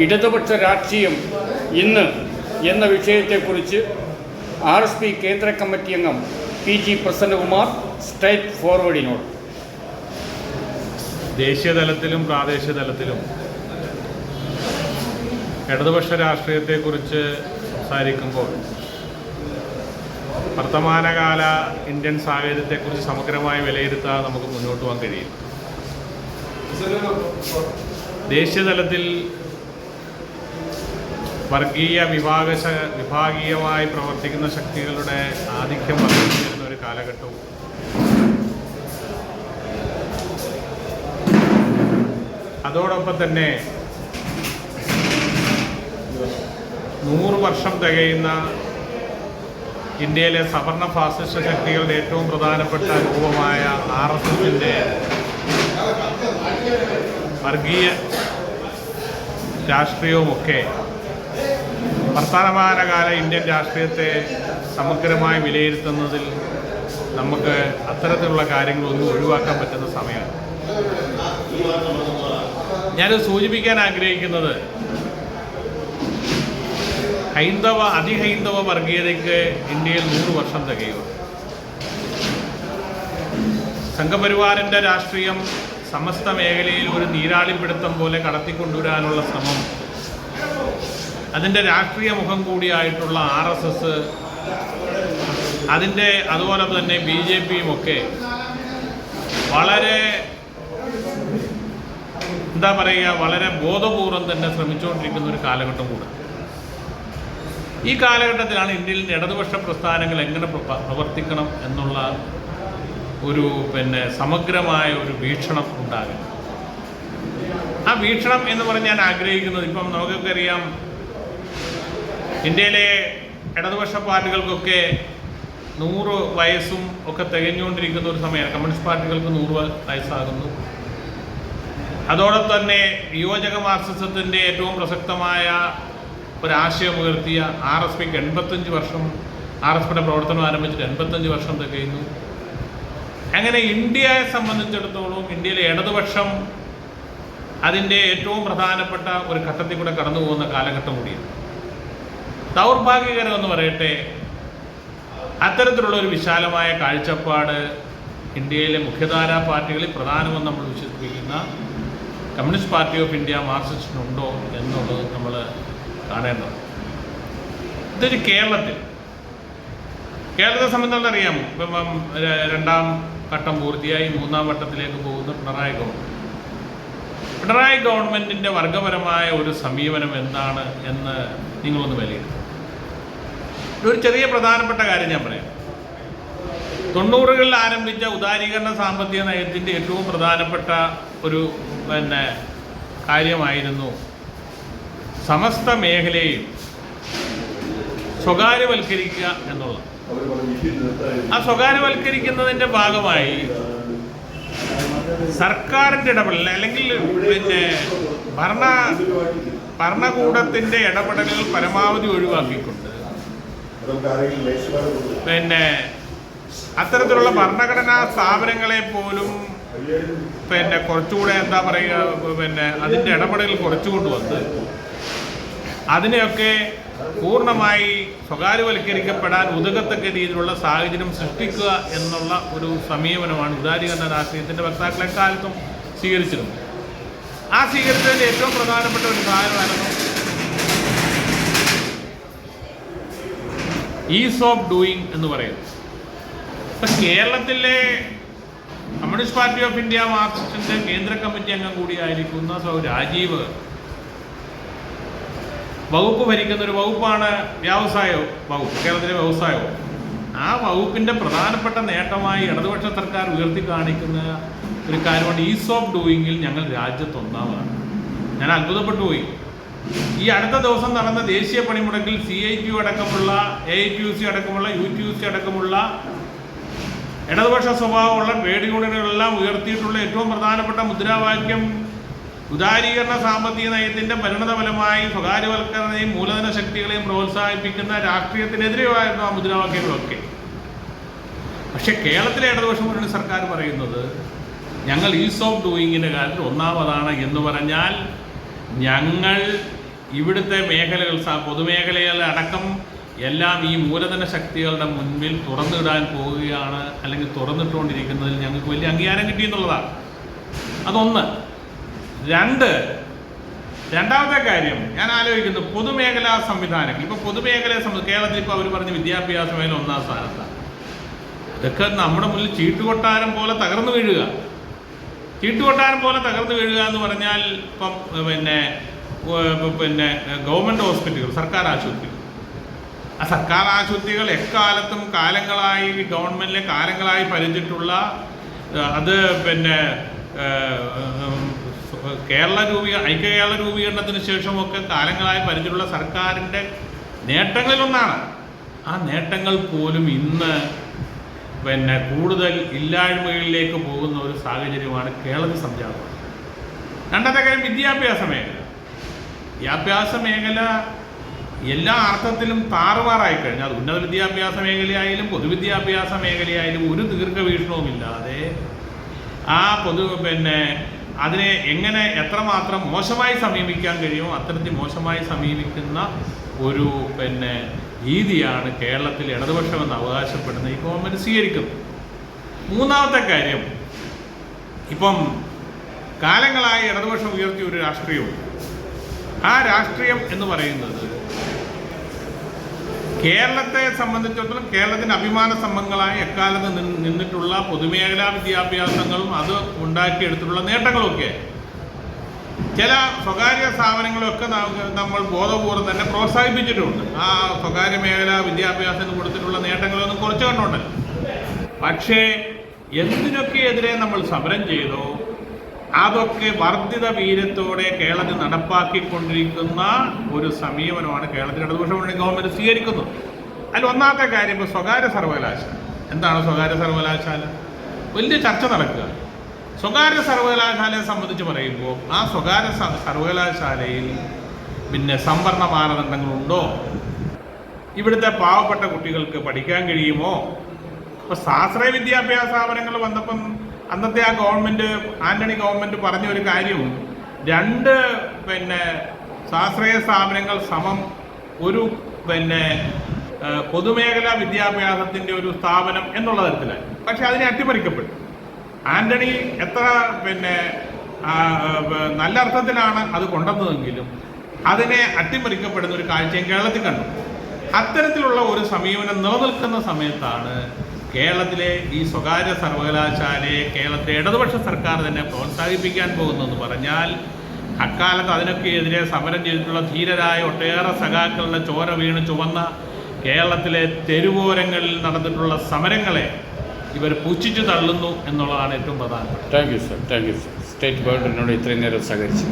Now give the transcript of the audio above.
ഇടതുപക്ഷ രാഷ്ട്രീയം ഇന്ന് എന്ന വിഷയത്തെക്കുറിച്ച് ആർ എസ് പി കേന്ദ്ര കമ്മിറ്റി അംഗം പി ജി പ്രസന്നകുമാർ സ്റ്റേറ്റ് ഫോർവേഡിനോട് ദേശീയ തലത്തിലും പ്രാദേശിക തലത്തിലും ഇടതുപക്ഷ രാഷ്ട്രീയത്തെക്കുറിച്ച് സംസാരിക്കുമ്പോൾ വർത്തമാനകാല ഇന്ത്യൻ സാഹചര്യത്തെക്കുറിച്ച് സമഗ്രമായി വിലയിരുത്താൻ നമുക്ക് മുന്നോട്ട് പോകാൻ കഴിയും. ദേശീയ തലത്തിൽ വർഗീയ വിഭാഗ വിഭാഗീയമായി പ്രവർത്തിക്കുന്ന ശക്തികളുടെ ആധിക്യം വർദ്ധിച്ചിരുന്ന ഒരു കാലഘട്ടവും. അതോടൊപ്പം തന്നെ നൂറ് വർഷം തികയുന്ന ഇന്ത്യയിലെ സവർണ ഫാസിസ്റ്റ് ശക്തികളുടെ ഏറ്റവും പ്രധാനപ്പെട്ട രൂപമായ ആർ എസ് എസിന്റെ വർഗീയ രാഷ്ട്രീയവുമൊക്കെ വർത്തമാനകാല ഇന്ത്യൻ രാഷ്ട്രീയത്തെ സമഗ്രമായി വിലയിരുത്തുന്നതിൽ നമുക്ക് അത്തരത്തിലുള്ള കാര്യങ്ങളൊന്നും ഒഴിവാക്കാൻ പറ്റുന്ന സമയമാണ്. ഞാനത് സൂചിപ്പിക്കാൻ ആഗ്രഹിക്കുന്നത് ഹൈന്ദവ അതിഹൈന്ദവ വർഗീയതയ്ക്ക് ഇന്ത്യയിൽ നൂറ് വർഷം തികയുക. സംഘപരിവാറിന്റെ രാഷ്ട്രീയം സമസ്ത മേഖലയിൽ ഒരു നീരാളിപ്പിടുത്തം പോലെ കടത്തിക്കൊണ്ടുവരാനുള്ള ശ്രമം അതിന്റെ രാഷ്ട്രീയ മുഖം കൂടിയായിട്ടുള്ള ആർ എസ് എസ് അതിന്റെ അതുപോലെ തന്നെ ബി ജെ പിയും ഒക്കെ വളരെ എന്താ പറയുക വളരെ ബോധപൂർവം തന്നെ ശ്രമിച്ചുകൊണ്ടിരിക്കുന്ന ഒരു കാലഘട്ടം കൂടെ. ഈ കാലഘട്ടത്തിലാണ് ഇന്ത്യയിൽ ഇടതുപക്ഷ പ്രസ്ഥാനങ്ങൾ എങ്ങനെ പ്രവർത്തിക്കണം എന്നുള്ള ഒരു പിന്നെ സമഗ്രമായ ഒരു വീക്ഷണം ഉണ്ടാകുന്നത്. ആ വീക്ഷണം എന്ന് പറഞ്ഞ് ഞാൻ ആഗ്രഹിക്കുന്നത് ഇപ്പം നമുക്കൊക്കെ അറിയാം ഇന്ത്യയിലെ ഇടതുപക്ഷ പാർട്ടികൾക്കൊക്കെ നൂറ് വയസ്സും ഒക്കെ തികഞ്ഞുകൊണ്ടിരിക്കുന്ന ഒരു സമയമാണ്. കമ്മ്യൂണിസ്റ്റ് പാർട്ടികൾക്ക് നൂറ് വയസ്സാകുന്നു. അതോടൊപ്പം തന്നെ യുവജക മാർക്സിസത്തിന്റെ ഏറ്റവും പ്രസക്തമായ ഒരാശയം ഉയർത്തിയ ആർ എസ് പിക്ക് എൺപത്തഞ്ച് വർഷം ആർ എസ് പിയുടെ പ്രവർത്തനം ആരംഭിച്ചിട്ട് എൺപത്തഞ്ച് വർഷം തികയുന്നു. അങ്ങനെ ഇന്ത്യയെ സംബന്ധിച്ചിടത്തോളം ഇന്ത്യയിലെ ഇടതുപക്ഷം അതിന്റെ ഏറ്റവും പ്രധാനപ്പെട്ട ഒരു ഘട്ടത്തിൽ കൂടെ കടന്നു പോകുന്ന കാലഘട്ടം കൂടിയാണ്. ദൗർഭാഗ്യകരം എന്ന് പറയട്ടെ അത്തരത്തിലുള്ള ഒരു വിശാലമായ കാഴ്ചപ്പാട് ഇന്ത്യയിലെ മുഖ്യധാരാ പാർട്ടികളിൽ പ്രധാനമെന്ന് നമ്മൾ വിശ്വസിപ്പിക്കുന്ന കമ്മ്യൂണിസ്റ്റ് പാർട്ടി ഓഫ് ഇന്ത്യ മാർക്സിസ്റ്റിനുണ്ടോ എന്നുള്ളത് നമ്മൾ കാണേണ്ടത് ഇതൊരു കേരളത്തിൽ. കേരളത്തെ സംബന്ധിച്ചുള്ള അറിയാമോ? ഇപ്പം രണ്ടാം ഘട്ടം പൂർത്തിയായി മൂന്നാം വട്ടത്തിലേക്ക് പോകുന്ന പിണറായി ഗവൺമെന്റ് പിണറായി ഗവൺമെന്റിന്റെ വർഗപരമായ ഒരു സമീപനം എന്താണ് എന്ന് നിങ്ങളൊന്ന് വിലയിരുത്തും. ഒരു ചെറിയ പ്രധാനപ്പെട്ട കാര്യം ഞാൻ പറയാം. തൊണ്ണൂറുകളിൽ ആരംഭിച്ച ഉദാരീകരണ സാമ്പത്തിക നയത്തിന്റെ ഏറ്റവും പ്രധാനപ്പെട്ട ഒരു പിന്നെ കാര്യമായിരുന്നു സമസ്ത മേഖലയും സ്വകാര്യവൽക്കരിക്കുക എന്നുള്ളത്. ആ സ്വകാര്യവൽക്കരിക്കുന്നതിന്റെ ഭാഗമായി സർക്കാരിന്റെ ഇടപെടൽ അല്ലെങ്കിൽ പിന്നെ ഭരണ ഭരണകൂടത്തിന്റെ ഇടപെടലുകൾ പരമാവധി ഒഴിവാക്കിക്കൊണ്ട് പിന്നെ അത്തരത്തിലുള്ള ഭരണഘടനാ സ്ഥാപനങ്ങളെ പോലും പിന്നെ കുറച്ചുകൂടെ എന്താ പറയുക പിന്നെ അതിന്റെ ഇടപെടൽ കുറച്ചുകൊണ്ട് വന്ന് അതിനെയൊക്കെ പൂർണമായി സ്വകാര്യവൽക്കരിക്കപ്പെടാൻ ഉതകത്തക്ക രീതിയിലുള്ള സാഹചര്യം സൃഷ്ടിക്കുക എന്നുള്ള ഒരു സമീപനമാണ് ഉദാരീകരണ രാഷ്ട്രീയത്തിന്റെ വക്താക്കളെ കാലത്തും സ്വീകരിച്ചിരുന്നത്. ആ സ്വീകരിച്ചതിന്റെ ഏറ്റവും പ്രധാനപ്പെട്ട ഒരു സാധനമായിരുന്നു ഈസ് ഓഫ് ഡൂയിങ് എന്ന് പറയുന്നത് ഇപ്പം കേരളത്തിലെ കമ്മ്യൂണിസ്റ്റ് പാർട്ടി ഓഫ് ഇന്ത്യ മാർക്സിസ്റ്റിന്റെ കേന്ദ്ര കമ്മിറ്റി അംഗം കൂടിയായിരിക്കുന്ന സൗ രാജീവ് വകുപ്പ് ഭരിക്കുന്ന ഒരു വകുപ്പാണ് വ്യവസായ വകുപ്പ് കേരളത്തിലെ വ്യവസായ വകുപ്പ്. ആ വകുപ്പിന്റെ പ്രധാനപ്പെട്ട നേട്ടമായി ഇടതുപക്ഷ സർക്കാർ ഉയർത്തി കാണിക്കുന്ന ഒരു കാര്യമാണ് ഈസ് ഓഫ് ഡൂയിങ്ങിൽ ഞങ്ങൾ രാജ്യത്ത് ഒന്നാമതാണ് ഞാൻ അത്ഭുതപ്പെട്ടു പോയി. ഈ അടുത്ത ദിവസം നടന്ന ദേശീയ പണിമുടക്കിൽ സി ഐ ടി യു അടക്കമുള്ള A I T U C അടക്കമുള്ള യു ടി യു സി അടക്കമുള്ള ഇടതുപക്ഷ സ്വഭാവമുള്ള ട്രേഡ് യൂണിയനുകളെല്ലാം ഉയർത്തിയിട്ടുള്ള ഏറ്റവും പ്രധാനപ്പെട്ട മുദ്രാവാക്യം ഉദാരീകരണ സാമ്പത്തിക നയത്തിന്റെ പരിണതഫലമായി സ്വകാര്യവൽക്കരണയും മൂലധന ശക്തികളെയും പ്രോത്സാഹിപ്പിക്കുന്ന രാഷ്ട്രീയത്തിനെതിരെയായിരുന്നു ആ മുദ്രാവാക്യങ്ങളൊക്കെ. പക്ഷെ കേരളത്തിലെ ഇടതുപക്ഷ മുന്നണി സർക്കാർ പറയുന്നത് ഞങ്ങൾ ഈസ് ഓഫ് ഡൂയിങ്ങിന്റെ കാര്യത്തിൽ ഒന്നാമതാണ് എന്ന് പറഞ്ഞാൽ ഞങ്ങൾ ഇവിടുത്തെ മേഖലകൾ പൊതുമേഖലകൾ അടക്കം എല്ലാം ഈ മൂലധന ശക്തികളുടെ മുൻപിൽ തുറന്നിടാൻ പോവുകയാണ് അല്ലെങ്കിൽ തുറന്നിട്ടുകൊണ്ടിരിക്കുന്നതിൽ ഞങ്ങൾക്ക് വലിയ അംഗീകാരം കിട്ടിയെന്നുള്ളതാണ്. അതൊന്ന്. രണ്ട്. രണ്ടാമത്തെ കാര്യം ഞാൻ ആലോചിക്കുന്നു പൊതുമേഖലാ സംവിധാനങ്ങൾ. ഇപ്പോൾ പൊതുമേഖലയെ സംബന്ധിച്ച് കേരളത്തിൽ ഇപ്പോൾ അവർ പറഞ്ഞ വിദ്യാഭ്യാസ മേഖല ഒന്നാം സ്ഥാനത്താണ്. ഇതൊക്കെ നമ്മുടെ മുന്നിൽ ചീട്ടുകൊട്ടാരം പോലെ തകർന്നു വീഴുക. ചീട്ടുകൊട്ടാരം പോലെ തകർന്നു വീഴുക എന്ന് പറഞ്ഞാൽ ഇപ്പം പിന്നെ പിന്നെ ഗവൺമെന്റ് ഹോസ്പിറ്റലുകൾ സർക്കാർ ആശുപത്രികൾ. ആ സർക്കാർ ആശുപത്രികൾ എക്കാലത്തും കാലങ്ങളായി ഗവൺമെന്റിലെ കാലങ്ങളായി ഭരിച്ചിട്ടുള്ള അത് പിന്നെ കേരള രൂപീ ഐക്യ കേരള രൂപീകരണത്തിന് ശേഷമൊക്കെ കാലങ്ങളായി ഭരിച്ചിട്ടുള്ള സർക്കാരിന്റെ നേട്ടങ്ങളിലൊന്നാണ്. ആ നേട്ടങ്ങൾ പോലും ഇന്ന് പിന്നെ കൂടുതൽ ഇല്ലായ്മകളിലേക്ക് പോകുന്ന ഒരു സാഹചര്യമാണ് കേരളത്തിൽ സംജാതം. രണ്ടാമത്തെ കാര്യം വിദ്യാഭ്യാസ മേഖല. വിദ്യാഭ്യാസ മേഖല എല്ലാ അർത്ഥത്തിലും താറുമാറായി കഴിഞ്ഞാൽ അത് ഉന്നത വിദ്യാഭ്യാസ മേഖലയായാലും പൊതുവിദ്യാഭ്യാസ മേഖലയായാലും ഒരു ദീർഘവീക്ഷണവുമില്ലാതെ ആ പൊതു പിന്നെ അതിനെ എങ്ങനെ എത്രമാത്രം മോശമായി സമീപിക്കാൻ കഴിയുമോ അത്തരത്തിൽ മോശമായി സമീപിക്കുന്ന ഒരു പിന്നെ രീതിയാണ് കേരളത്തിൽ ഇടതുപക്ഷമെന്ന് അവകാശപ്പെടുന്ന ഈ ഗവൺമെന്റ് സ്വീകരിക്കുന്നത് മൂന്നാമത്തെ കാര്യം ഇപ്പം കാലങ്ങളായി ഇടതുപക്ഷം ഉയർത്തിയ ഒരു രാഷ്ട്രീയവും ആ രാഷ്ട്രീയം എന്ന് പറയുന്നത് കേരളത്തെ സംബന്ധിച്ചിടത്തോളം കേരളത്തിന്റെ അഭിമാന സംഭവങ്ങളായി എക്കാലത്ത് നിന്നിട്ടുള്ള പൊതുമേഖലാ വിദ്യാഭ്യാസങ്ങളും അത് ഉണ്ടാക്കിയെടുത്തിട്ടുള്ള നേട്ടങ്ങളൊക്കെ ചില സ്വകാര്യ സ്ഥാപനങ്ങളൊക്കെ നമ്മൾ ബോധപൂർവം തന്നെ പ്രോത്സാഹിപ്പിച്ചിട്ടുണ്ട്. ആ സ്വകാര്യ മേഖല വിദ്യാഭ്യാസത്തിന് കൊടുത്തിട്ടുള്ള നേട്ടങ്ങളൊന്നും കുറച്ച് കണ്ടുണ്ടല്ലോ പക്ഷേ എന്തിനൊക്കെ എതിരെ നമ്മൾ സമരം ചെയ്തോ അതൊക്കെ വർദ്ധിത വീര്യത്തോടെ കേരളത്തിൽ നടപ്പാക്കിക്കൊണ്ടിരിക്കുന്ന ഒരു സമീപനമാണ് കേരളത്തിൽ ഇടതുപക്ഷ മുന്നണി ഗവൺമെന്റ് സ്വീകരിക്കുന്നത്. അതിൽ ഒന്നാമത്തെ കാര്യം ഇപ്പോൾ സ്വകാര്യ സർവകലാശാല. എന്താണ് സ്വകാര്യ സർവകലാശാല? വലിയ ചർച്ച നടക്കുക. സ്വകാര്യ സർവകലാശാലയെ സംബന്ധിച്ച് പറയുമ്പോൾ ആ സ്വകാര്യ സർവകലാശാലയിൽ പിന്നെ സംവരണ മാനദണ്ഡങ്ങളുണ്ടോ? ഇവിടുത്തെ പാവപ്പെട്ട കുട്ടികൾക്ക് പഠിക്കാൻ കഴിയുമോ? അപ്പോൾ സ്വാശ്രയ വിദ്യാഭ്യാസ സ്ഥാപനങ്ങൾ വന്നപ്പം അന്നത്തെ ആ ഗവൺമെന്റ് ആന്റണി ഗവൺമെന്റ് പറഞ്ഞ ഒരു കാര്യം രണ്ട് പിന്നെ സ്വാശ്രയ സ്ഥാപനങ്ങൾ സമം ഒരു പിന്നെ പൊതുമേഖലാ വിദ്യാഭ്യാസത്തിന്റെ ഒരു സ്ഥാപനം എന്നുള്ള തരത്തിലായി. പക്ഷെ അതിനെ അട്ടിമറിക്കപ്പെട്ടു. ആന്റണി എത്ര പിന്നെ നല്ല അർത്ഥത്തിലാണ് അത് കൊണ്ടുവന്നതെങ്കിലും അതിനെ അട്ടിമറിക്കപ്പെടുന്ന ഒരു കാഴ്ചയും കേരളത്തിൽ കണ്ടു. അത്തരത്തിലുള്ള ഒരു സമീപനം നിലനിൽക്കുന്ന സമയത്താണ് കേരളത്തിലെ ഈ സ്വകാര്യ സർവകലാശാലയെ കേരളത്തിലെ ഇടതുപക്ഷ സർക്കാർ തന്നെ പ്രോത്സാഹിപ്പിക്കാൻ പോകുന്നതെന്ന് പറഞ്ഞാൽ അക്കാലത്ത് അതിനൊക്കെ എതിരെ സമരം ചെയ്തിട്ടുള്ള ധീരരായ ഒട്ടേറെ സഖാക്കളുടെ ചോര വീണ് ചുവന്ന കേരളത്തിലെ തെരുവോരങ്ങളിൽ നടന്നിട്ടുള്ള സമരങ്ങളെ ഇവർ പുച്ഛിച്ചു തള്ളുന്നു എന്നുള്ളതാണ് ഏറ്റവും പ്രധാനം. Thank you sir thank you sir state ഗവൺമെന്റിനോട് ഇത്രയും നേരം സഹകരിച്ചു